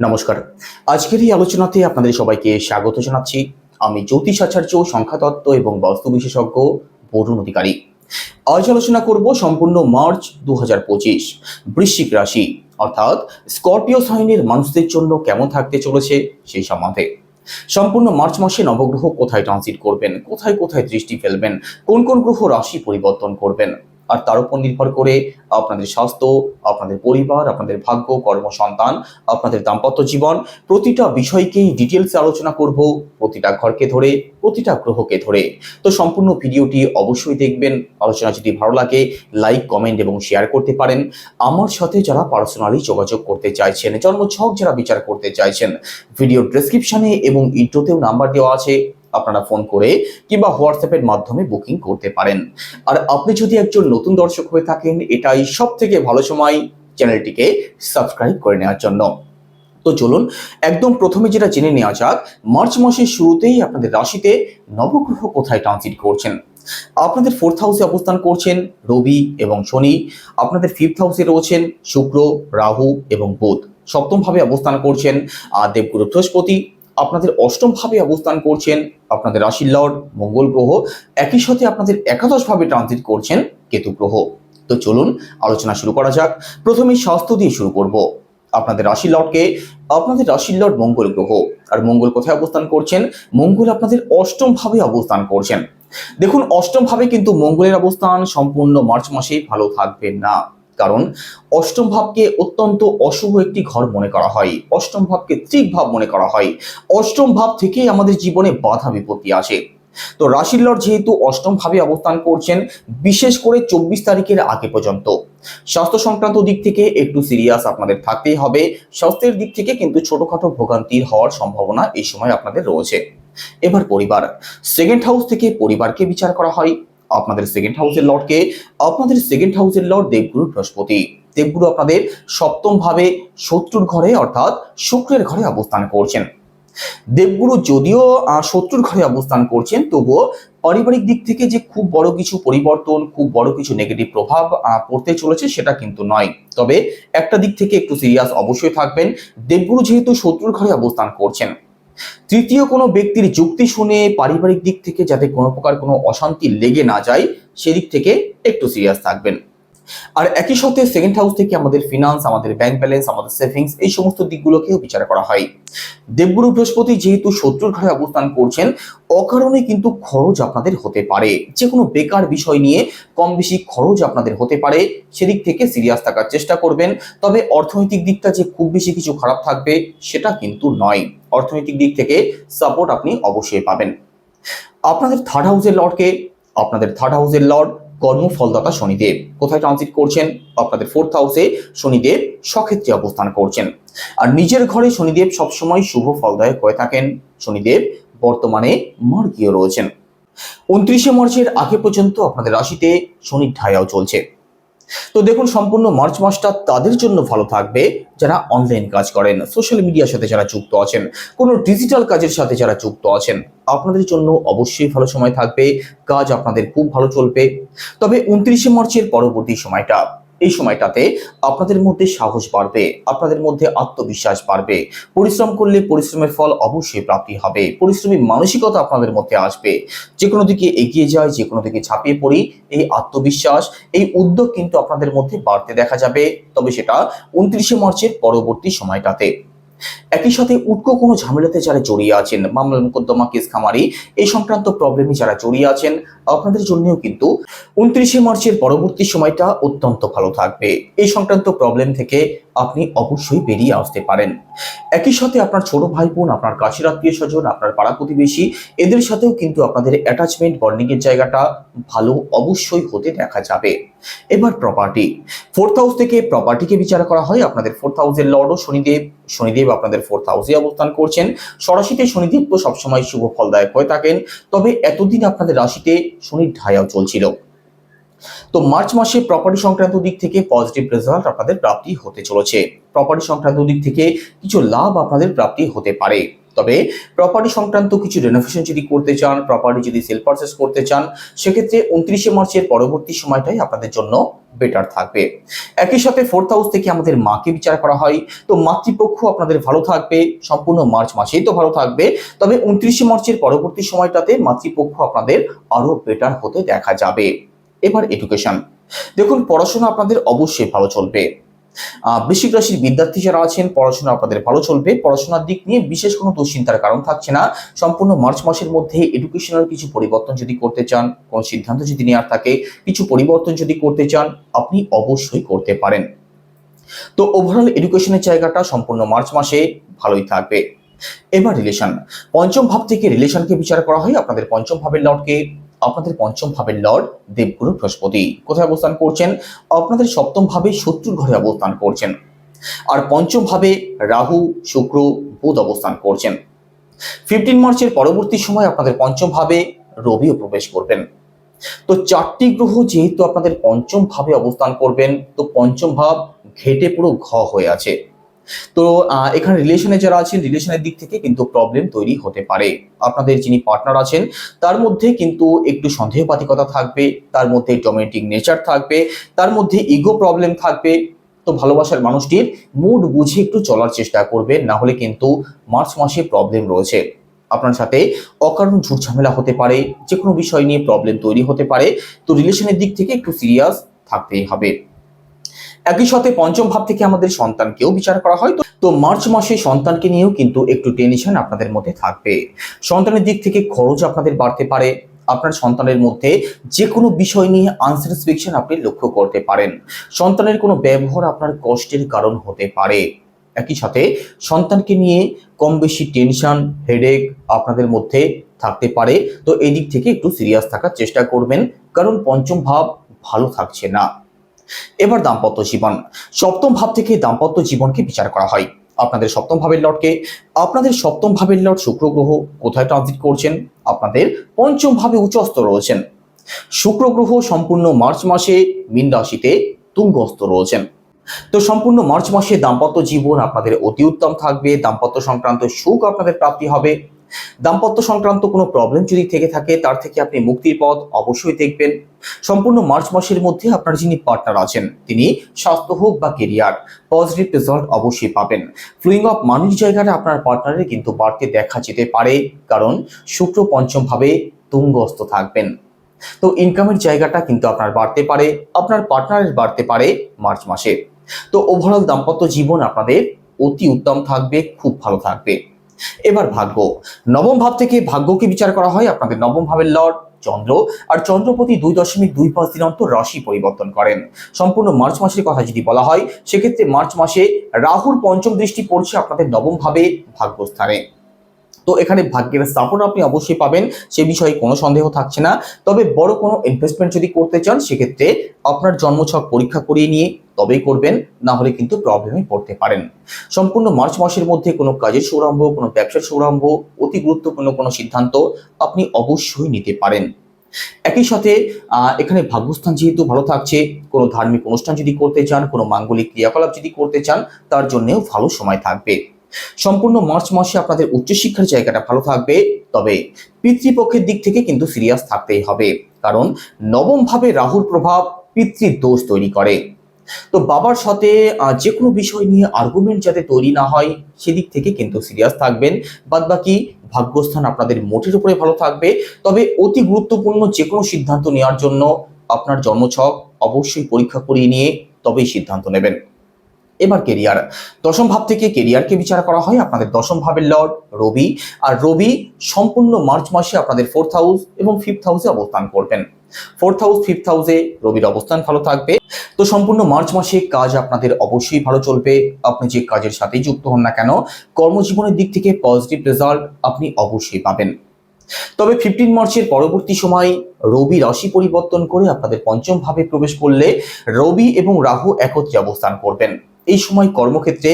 নমস্কার। আজকের এই আলোচনাতে আপনাদের সবাইকে স্বাগত জানাচ্ছি। আমি জ্যোতিষ আচার্য, সংখ্যাতত্ত্ব এবং বাস্তু বিশেষজ্ঞ বরুণ অধিকারী। আজ আলোচনা করব সম্পূর্ণ মার্চ দু হাজার পঁচিশ, বৃশ্চিক রাশি, অর্থাৎ স্করপিও সাইনের মানুষদের জন্য কেমন থাকতে চলেছে সেই সম্বন্ধে। সম্পূর্ণ মার্চ মাসে নবগ্রহ কোথায় ট্রানজিট করবেন, কোথায় কোথায় দৃষ্টি ফেলবেন, কোন কোন গ্রহ রাশি পরিবর্তন করবেন আর তার উপর নির্ভর করে আপনাদের স্বাস্থ্য, আপনাদের পরিবার, আপনাদের ভাগ্য কর্মসন্তান আপনাদের দাম্পত্য জীবন, প্রতিটা বিষয়কেই ডিটেলসে আলোচনা করব প্রতিটা ঘরকে ধরে, প্রতিটা গ্রহকে ধরে। তো সম্পূর্ণ ভিডিওটি অবশ্যই দেখবেন। আলোচনা যদি ভালো লাগে লাইক কমেন্ট এবং শেয়ার করতে পারেন। আমার সাথে যারা পার্সোনালি যোগাযোগ করতে চাইছেন, জন্মছক যারা বিচার করতে চাইছেন ভিডিও ডেসক্রিপশনে এবং ইন্ট্রোতেও নাম্বার দেওয়া আছে। আপনারা ফোন করে কিংবা হোয়াটসঅ্যাপের মাধ্যমে বুকিং করতে পারেন। আর আপনি যদি একজন নতুন দর্শক হয়ে থাকেন, এটাই সব থেকে ভালো সময় চ্যানেলটিকে সাবস্ক্রাইব করে নেওয়ার জন্য। তো চলুন, একদম প্রথমে যেটা জেনে নেওয়া যাক, মার্চ মাসের শুরুতেই আপনাদের রাশিতে নবগ্রহ কোথায় ট্রানজিট করছেন? আপনাদের ফোর্থ হাউসে অবস্থান করছেন রবি এবং শনি, আপনাদের ফিফথ হাউসে রয়েছেন শুক্র, রাহু এবং বুধ। সপ্তম ভাবে অবস্থান করছেন দেবগুরু বৃহস্পতি আপনাদের অষ্টম ভাবে অবস্থান করছেন আপনাদের রাশির লর্ড মঙ্গল গ্রহ, একই সাথে আপনাদের একাদশ ভাবে ট্রানজিট করছেন কেতু গ্রহ। তো চলুন আলোচনা শুরু করা যাক। প্রথমে স্বাস্থ্য দিয়ে শুরু করব। আপনাদের রাশির লর্ডকে আপনাদের রাশির লর্ড মঙ্গল গ্রহ। আর মঙ্গল কোথায় অবস্থান করছেন? মঙ্গল আপনাদের অষ্টম ভাবে অবস্থান করছেন। দেখুন, অষ্টম ভাবে কিন্তু মঙ্গলের অবস্থান সম্পূর্ণ মার্চ মাসেই ভালো থাকবে না। কারণ অষ্টম ভাবকে অত্যন্ত অশুভ একটি ঘর মনে করা হয়। অষ্টম ভাবকে ত্রিক ভাব মনে করা হয়। অষ্টম ভাব থেকেই আমাদের জীবনে বাধা বিপত্তি আসে। তো রাশির লর্ড যেহেতু অষ্টম ভাবে অবস্থান করছেন, বিশেষ করে চব্বিশ তারিখের আগে পর্যন্ত। স্বাস্থ্য সংক্রান্ত দিক থেকে একটু সিরিয়াস আপনাদের থাকতেই হবে। স্বাস্থ্যের দিক থেকে কিন্তু ছোটখাটো ভোগান্তির হওয়ার সম্ভাবনা এই সময় আপনাদের রয়েছে। এবার পরিবার। সেকেন্ড হাউস থেকে পরিবারকে বিচার করা হয়। আপনাদের সেকেন্ড হাউসের লর্ডকে আপনাদের সেকেন্ড হাউসের লর্ড দেবগুরু বৃহস্পতি। দেবগুরু আপনাদের সপ্তম ভাবে শত্রুর ঘরে, অর্থাৎ শুক্রের ঘরে অবস্থান করছেন। দেবগুরু যদিও শত্রুর ঘরে অবস্থান করছেন, তবুও পারিবারিক দিক থেকে যে খুব বড় কিছু পরিবর্তন, খুব বড় কিছু নেগেটিভ প্রভাব পড়তে চলেছে সেটা কিন্তু নয়। তবে একটা দিক থেকে একটু সিরিয়াস অবশ্যই থাকবেন। দেবগুরু যেহেতু শত্রুর ঘরে অবস্থান করছেন তৃতীয় কোনো ব্যক্তির যুক্তি শুনে পারিবারিক দিক থেকে যাতে কোনো প্রকার কোনো অশান্তি লেগে না যায়, সেদিক থেকে একটু সিরিয়াস থাকবেন। আর একই সাথে সেকেন্ড হাউস থেকে আমাদের ফিনান্স আমাদের ব্যাংক ব্যালেন্স আমাদের সেভিংস এই সমস্ত দিকগুলোকেও বিচার করা হয়। দেবগুরু বৃহস্পতি যেহেতু শত্রুর ঘরে অবস্থান করছেন, অকারণে কিন্তু খরচ আপনাদের হতে পারে। যে কোনো বেকার বিষয় নিয়ে কম বেশি খরচ আপনাদের হতে পারে। সেদিক থেকে সিরিয়াস থাকার চেষ্টা করবেন। তবে অর্থনৈতিক দিকটা যে খুব বেশি কিছু খারাপ থাকবে, সেটা কিন্তু নয়। অর্থনৈতিক দিক থেকে সাপোর্ট আপনি অবশ্যই পাবেন। আপনাদের থার্ড হাউসের লর্ডকে আপনাদের থার্ড হাউসের লর্ড কর্মফলদাতা শনিদেব। কোথায় ট্রানজিট করছেন? আপনাদের ফোর্থ হাউসে শনিদেব সক্ষেত্রে অবস্থান করছেন। আর নিজের ঘরে শনিদেব সবসময় শুভ ফলদায়ক হয়ে থাকেন। শনিদেব বর্তমানে মার্গীয় রয়েছেন। উনত্রিশে মার্চের আগে পর্যন্ত আপনাদের রাশিতে শনির ঢায়াও চলছে। তো দেখুন, সম্পূর্ণ মার্চ মাসটা তাদের জন্য ভালো থাকবে যারা অনলাইন কাজ করেন সোশ্যাল মিডিয়ার সাথে যারা যুক্ত আছেন, কোনো ডিজিটাল কাজের সাথে যারা যুক্ত আছেন, আপনাদের জন্য অবশ্যই ভালো সময় থাকবে, কাজ আপনাদের খুব ভালো চলবে। তবে উনত্রিশে মার্চের পরবর্তী সময়টা এই সময়টাতে আপনাদের মধ্যে সাহস বাড়বে, আপনাদের মধ্যে আত্মবিশ্বাস বাড়বে। পরিশ্রম করলে পরিশ্রমের ফল অবশ্যই প্রাপ্তি হবে। পরিশ্রমী মানসিকতা আপনাদের মধ্যে আসবে। যে কোনো দিকে এগিয়ে যায় যে কোনো দিকে ঝাঁপিয়ে পড়ি, এই আত্মবিশ্বাস, এই উদ্যোগ কিন্তু আপনাদের মধ্যে বাড়তে দেখা যাবে। তবে সেটা উনত্রিশে মার্চের পরবর্তী সময়টাতে। একই সাথে উটকো কোনো ঝামেলাতে যারা জড়িয়ে আছেন মামলা মোকদ্দমা, কেস খামারি, এই সংক্রান্ত প্রবলেমে যারা জড়িয়ে আছেন, আপনাদের জন্যও কিন্তু উনত্রিশে মার্চের পরবর্তী সময়টা অত্যন্ত ভালো থাকবে। এই সংক্রান্ত প্রবলেম থেকে আপনি অবশ্যই বেরিয়ে আসতে পারেন। একই সাথে আপনার ছোট ভাই বোন আপনার কাছের আত্মীয় স্বজন আপনার পাড়া প্রতিবেশী, এদের সাথেও কিন্তু আপনাদের অ্যাটাচমেন্ট বন্ডিং এর জায়গাটা ভালো অবশ্যই হতে দেখা যাবে। এবার প্রপার্টি ফোর্থ হাউস থেকে প্রপার্টিকে বিচার করা হয়, আপনাদের ফোর্থ হাউসের লর্ডও শনিদেব শনিদেব আপনাদের ফোর্থ হাউসে অবস্থান করছেন। সরাসিতে শনিদেব তো সবসময় শুভ ফলদায়ক হয়ে থাকেন, তবে এতদিন আপনাদের রাশিতে শনির ঢায়াও চলছিল। তো মার্চ মাসে প্রপার্টি সংক্রান্ত দিক থেকে পজিটিভ রেজাল্ট আপনাদের প্রাপ্তি হতে চলেছে। প্রপার্টি সংক্রান্ত দিক থেকে কিছু লাভ আপনাদের প্রাপ্তি হতে পারে। তবে প্রপার্টি সংক্রান্ত কিছু রেনোভেশন যদি করতে চান প্রপার্টি যদি সেল পারচেস করতে চান, সেক্ষেত্রে উনত্রিশে মার্চের পরবর্তী সময়টাই আপনাদের জন্য বেটার থাকবে। একই সাথে ফোর্থ হাউস থেকে আমাদের মাকে বিচার করা হয়। তো মাতৃপক্ষ আপনাদের ভালো থাকবে, সম্পূর্ণ মার্চ মাসেই তো ভালো থাকবে। তবে উনত্রিশে মার্চের পরবর্তী সময়টাতে মাতৃপক্ষ আপনাদের আরও বেটার হতে দেখা যাবে। এবার এডুকেশন দেখুন, পড়াশোনা আপনাদের অবশ্যই ভালো চলবে। বৃশ্চিক রাশির বিদ্যার্থী যারা আছেন, পড়াশোনা আপনাদের ভালো চলবে। পড়াশোনার দিক নিয়ে বিশেষ কোনো দুশ্চিন্তার কারণ থাকছে না। সম্পূর্ণ মার্চ মাসের মধ্যে এডুকেশনাল কিছু পরিবর্তন যদি করতে চান, কোনো সিদ্ধান্ত যদি নেওয়ার থাকে, কিছু পরিবর্তন যদি করতে চান, আপনি অবশ্যই করতে পারেন। তো ওভারঅল এডুকেশনের জায়গাটা সম্পূর্ণ মার্চ মাসে ভালোই থাকবে। এবার রিলেশন পঞ্চম ভাব থেকে রিলেশনকে বিচার করা হয়। আপনাদের পঞ্চম ভাবের লর্ডকে আপনাদের পঞ্চম ভাবের লর্ড দেবগুরু বৃহস্পতি। কোথায় অবস্থান করছেন? আপনাদের সপ্তম ভাবে শত্রুর ঘরে অবস্থান করছেন। আর পঞ্চম ভাবে রাহু, শুক্র, বুধ অবস্থান করছেন। ফিফটিন মার্চের পরবর্তী সময় আপনাদের পঞ্চম ভাবে রবিও প্রবেশ করবেন। তো চারটি গ্রহ যেহেতু আপনাদের পঞ্চম ভাবে অবস্থান করবেন, তো পঞ্চম ভাব ঘেটে পুরো ঘ হয়ে আছে। তো এখানে রিলেশনে যারা আছেন রিলেশনের দিক থেকে কিন্তু প্রবলেম তৈরি হতে পারে। আপনাদের যিনি পার্টনার আছেন, তার মধ্যে কিন্তু একটু সন্দেহপাতিকতা থাকবে, তার মধ্যে ডোমেটিক নেচার থাকবে, তার মধ্যে ইগো প্রবলেম থাকবে। তো ভালোবাসার মানুষটির মুড বুঝে একটু চলার চেষ্টা করবে না হলে কিন্তু মার্চ মাসে প্রবলেম রয়েছে। আপনার সাথে অকারণ ঝুট ঝামেলা হতে পারে যে কোনো বিষয় নিয়ে প্রবলেম তৈরি হতে পারে। তো রিলেশনের দিক থেকে একটু সিরিয়াস থাকতেই হবে। একই সাথে পঞ্চম ভাব থেকে আমাদের সন্তানকেও বিচার করা হয়। তো- মার্চ মাসে সন্তানকে নিয়েও কিন্তু একটু টেনশন আপনাদের মধ্যে থাকবে। সন্তানের দিক থেকে খরচ আপনাদের বাড়তে পারে। আপনার সন্তানের মধ্যে যে কোনো বিষয় নিয়ে আনস্যাটিসফ্যাকশন আপনি লক্ষ্য করতে পারেন। সন্তানের কোনো ব্যবহার আপনার কষ্টের কারণ হতে পারে। একই সাথে সন্তানকে নিয়ে কম বেশি টেনশন হেডেক আপনাদের মধ্যে থাকতে পারে। তো এই দিক থেকে একটু সিরিয়াস থাকার চেষ্টা করবেন। কারণ পঞ্চম ভাব ভালো থাকছে না। এবার দাম্পত্য জীবন। সপ্তম ভাব থেকে দাম্পত্য জীবনকে বিচার করা হয়। আপনাদের সপ্তম ভাবের লটকে, আপনাদের সপ্তম ভাবের লট শুক্র গ্রহ কোথায় ট্রানজিট করছেন? আপনাদের পঞ্চম ভাবে উচ্চস্থ রয়েছেন। শুক্র গ্রহ সম্পূর্ণ মার্চ মাসে মীন রাশিতে তুঙ্গস্থ রয়েছেন। তো সম্পূর্ণ মার্চ মাসে দাম্পত্য জীবন আপনাদের অতি উত্তম থাকবে। দাম্পত্য সংক্রান্ত সুখ আপনাদের প্রাপ্তি হবে। দাম্পত্য সংক্রান্ত কোনো প্রবলেম যদি থেকে থাকে, তার থেকে আপনি মুক্তির পথ অবশ্যই দেখবেন। সম্পূর্ণ মার্চ মাসের মধ্যে আপনার যিনি পার্টনার আছেন, তিনি স্বাস্থ্য হোক বা কেরিয়ার পজিটিভ রেজাল্ট অবশ্যই পাবেন। ফ্লুইং অফ মানির জায়গাটা আপনার পার্টনারের কিন্তু বাড়তে দেখা যেতে পারে, কারণ শুক্র পঞ্চম ভাবে তুঙ্গস্থ থাকবেন। তো ইনকামের জায়গাটা কিন্তু আপনার বাড়তে পারে, আপনার পার্টনারের বাড়তে পারে মার্চ মাসে। তো ওভারঅল দাম্পত্য জীবন আপনাদের অতি উত্তম থাকবে, খুব ভালো থাকবে। এবার ভাগ্য। নবম ভাব থেকে ভাগ্যকে বিচার করা হয়? আপনাদের নবম ভাবের লর্ড চন্দ্র। আর চন্দ্রপতি দুই দশমিক দুই পাঁচ দিন অন্তর রাশি পরিবর্তন করেন। সম্পূর্ণ মার্চ মাসের কথা যদি বলা হয়, সেক্ষেত্রে মার্চ মাসে রাহুর পঞ্চম দৃষ্টি পড়ছে আপনাদের নবম ভাবে ভাগ্যস্থানে। তো এখানে ভাগ্যের সাপোর্ট আপনি অবশ্যই পাবেন, সে বিষয়ে কোনো সন্দেহ থাকছে না। তবে বড় কোনো ইনভেস্টমেন্ট যদি করতে চান, সেক্ষেত্রে আপনার জন্মছক পরীক্ষা করিয়ে নিয়ে তবেই করবেন, না হলে কিন্তু প্রবলেমে পড়তে পারেন। সম্পূর্ণ মার্চ মাসের মধ্যে কোনো কাজের সৌরম্ভ কোনো ব্যবসার সৌরম্ভ অতি গুরুত্বপূর্ণ কোনো সিদ্ধান্ত আপনি অবশ্যই নিতে পারেন। একই সাথে এখানে ভাগ্যস্থান যেহেতু ভালো থাকছে, কোনো ধার্মিক অনুষ্ঠান যদি করতে চান, কোনো মাঙ্গলিক ক্রিয়াকলাপ যদি করতে চান, তার জন্যেও ভালো সময় থাকবে। সম্পূর্ণ মার্চ মাসে আপনাদের উচ্চশিক্ষার জায়গাটা ভালো থাকবে, তবে পিতৃপক্ষের দিক থেকে কিন্তু সিরিয়াস থাকতেই হবে, কারণ নবম ভাবে রাহুর প্রভাব পিতৃ দোষ তৈরি করে। তো বাবার সাথে যে কোনো বিষয় নিয়ে আর্গুমেন্ট যাতে তৈরি না হয়, সেদিক থেকে কিন্তু সিরিয়াস থাকবেন। বাদ বাকি ভাগ্যস্থান আপনাদের মোটের উপরে ভালো থাকবে, তবে অতি গুরুত্বপূর্ণ যে কোনো সিদ্ধান্ত নেওয়ার জন্য আপনার জন্মছক অবশ্যই পরীক্ষা করিয়ে নিয়ে তবেই সিদ্ধান্ত নেবেন। এবার কেরিয়ার দশম ভাব থেকে কেরিয়ারকে বিচার করা হয়। আপনাদের দশম ভাবের লর্ড রবি, আর রবি সম্পূর্ণ মার্চ মাসে আপনাদের ফোর্থ হাউস এবং ফিফথ হাউসে অবস্থান করবেন। ফোর্থ হাউস ফিফথ হাউসে রবির অবস্থান ভালো থাকবে। তো সম্পূর্ণ মার্চ মাসে কাজ আপনাদের অবশ্যই ভালো চলবে। আপনি যে কাজের সাথেই যুক্ত হন না কেন, কর্মজীবনের দিক থেকে পজিটিভ রেজাল্ট আপনি অবশ্যই পাবেন। তবে ফিফটিন মার্চের পরবর্তী সময় রবি রাশি পরিবর্তন করে আপনাদের পঞ্চম ভাবে প্রবেশ করলে রবি এবং রাহু একত্রে অবস্থান করবেন। এই সময় কর্মক্ষেত্রে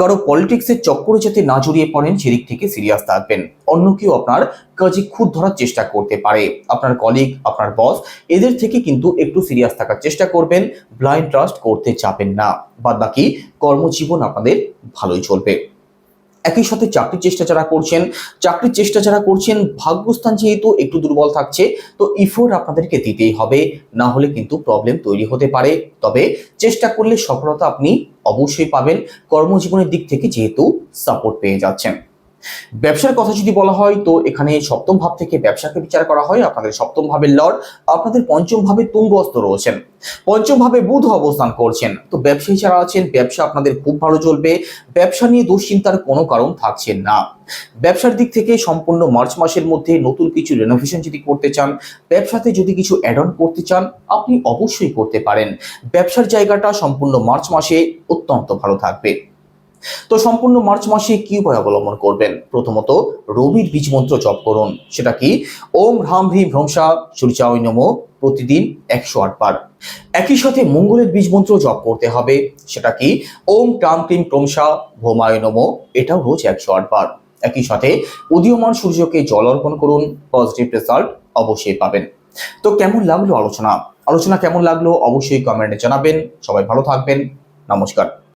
কারও পলিটিক্সের চক্করে যাতে না জড়িয়ে পড়েন, সেদিক থেকে সিরিয়াস থাকবেন। অন্য কেউ আপনার কাজে খুদ ধরার চেষ্টা করতে পারে। আপনার কলিগ আপনার বস এদের থেকে কিন্তু একটু সিরিয়াস থাকার চেষ্টা করবেন। ব্লাইন্ড ট্রাস্ট করতে চাপেন না। বাদ বাকি কর্মজীবন আপনাদের ভালোই চলবে। একই সাথে চাকরির চেষ্টা যারা করছেন, চাকরির চেষ্টা যারা করছেন, ভাগ্যস্থান যেহেতু একটু দুর্বল থাকছে, তো ইফোর্ট আপনাদেরকে দিতেই হবে। না হলে কিন্তু প্রবলেম তৈরি হতে পারে। তবে চেষ্টা করলে সফলতা আপনি অবশ্যই পাবেন। কর্মজীবনের দিক থেকে যেহেতু সাপোর্ট পেয়ে যাচ্ছেন। ব্যবসার কথা যদি বলা হয়, তো এখানে সপ্তম ভাব থেকে ব্যবসাকে বিচার করা হয়। আপনাদের সপ্তম ভাবের লর্ড আপনাদের পঞ্চম ভাবে তুঙ্গস্ত রয়েছেন। পঞ্চম ভাবে বুধ অবস্থান করছেন। তো ব্যবসায়ী যারা আছেন, ব্যবসা আপনাদের খুব ভালো চলবে। ব্যবসা নিয়ে দুশ্চিন্তার কোনো কারণ থাকছে না। ব্যবসার দিক থেকে সম্পূর্ণ মার্চ মাসের মধ্যে নতুন কিছু রেনোভেশন যদি করতে চান, ব্যবসাতে যদি কিছু অ্যাড অন করতে চান, আপনি অবশ্যই করতে পারেন। ব্যবসার জায়গাটা সম্পূর্ণ মার্চ মাসে অত্যন্ত ভালো থাকবে। তো সম্পূর্ণ মার্চ মাসে কি উপায় অবলম্বন করবেন? প্রথমত রবির বীজ মন্ত্র জপ করুন। সেটা কি? ওম হ্রাম হ্রিম ভ্রংসা সূর্যায় নম, প্রতিদিন একশো আট বার। একই সাথে মঙ্গলের বীজ মন্ত্র জপ করতে হবে। সেটা কি? ওম টাম ক্রিম ক্রমসা ভৌমায় নম, এটাও রোজ একশো আট বার। একই সাথে উদীয়মান সূর্যকে জল অর্পণ করুন পজিটিভ রেজাল্ট অবশ্যই পাবেন। তো কেমন লাগল আলোচনা? আলোচনা কেমন লাগল? অবশ্যই কমেন্টে জানাবেন। সবাই ভালো থাকবেন। নমস্কার।